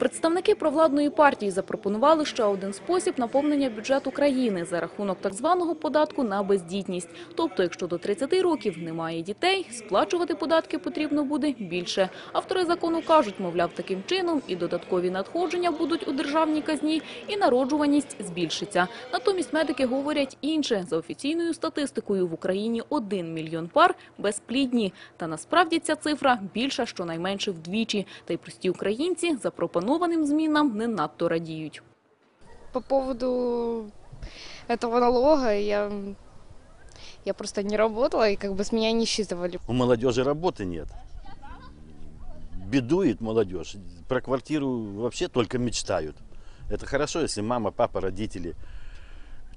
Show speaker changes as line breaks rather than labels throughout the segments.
Представники провладної партії запропонували ще один спосіб наповнення бюджету країни за рахунок так званого податку на бездітність. Тобто, якщо до 30 років немає дітей, сплачувати податки потрібно буде більше. Автори закону кажуть, мовляв, таким чином і додаткові надходження будуть у державній казні, і народжуваність збільшиться. Натомість медики говорять інше. За офіційною статистикою в Україні 1 мільйон пар безплідні. Та насправді ця цифра більша щонайменше вдвічі. Та й прості українці запропонованим змінам не надто радіють.
По поводу этого налога я, я просто не работала, и как бы с меня не считывали.
У молодежи работы нет. Бедует молодежь. Про квартиру вообще только мечтают. Это хорошо, если мама, папа, родители,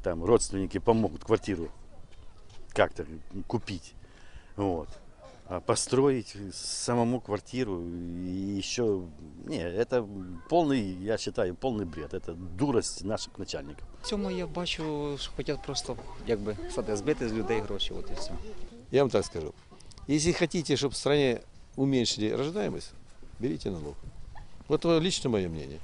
там, родственники помогут квартиру как-то купить. Вот. А построить самому квартиру и еще... Не, это полный, я считаю, полный бред. Это дурость наших начальников.
В цьому я бачу, що хочуть просто якби збити з людей гроші. От і все.
Я вам так скажу. Если хотите, чтобы в стране уменьшили рождаемость, берите налог. Вот лично мое мнение.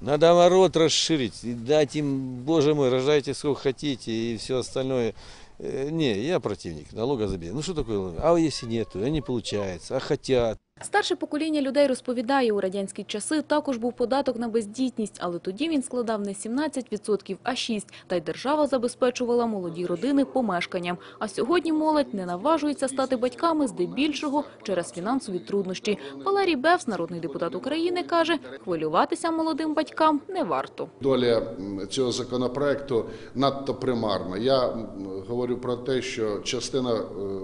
Надо наоборот расширить и дать им, боже мой, рождайте сколько хотите и все остальное. Э, Не, я противник налогозабения. Ну что такое? А если нету, а не получается, а хотят.
Старше покоління людей розповідає, у радянські часи також був податок на бездітність, але тоді він складав не 17%, а 6%. Та й держава забезпечувала молоді родини помешканням. А сьогодні молодь не наважується стати батьками здебільшого через фінансові труднощі. Валерій Бевс, народний депутат України, каже, хвилюватися молодим батькам не варто.
Доля цього законопроекту надто примарна. Я говорю про те, що частина е,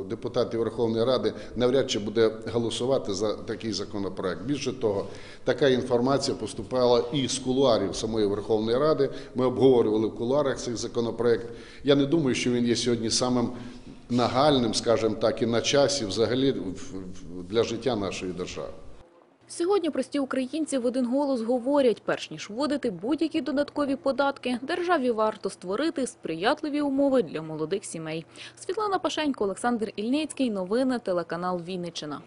депутатів Верховної Ради навряд чи буде голосувати за такий законопроект. Більше того, така інформація поступала і з кулуарів самої Верховної Ради. Ми обговорювали в кулуарах цей законопроект. Я не думаю, що він є сьогодні самим нагальним, скажімо так, і на часі взагалі для життя нашої держави.
Сьогодні прості українці в один голос говорять, перш ніж вводити будь-які додаткові податки, державі варто створити сприятливі умови для молодих сімей. Світлана Пашенько, Олександр Ільницький. Новини телеканал Вінниччина.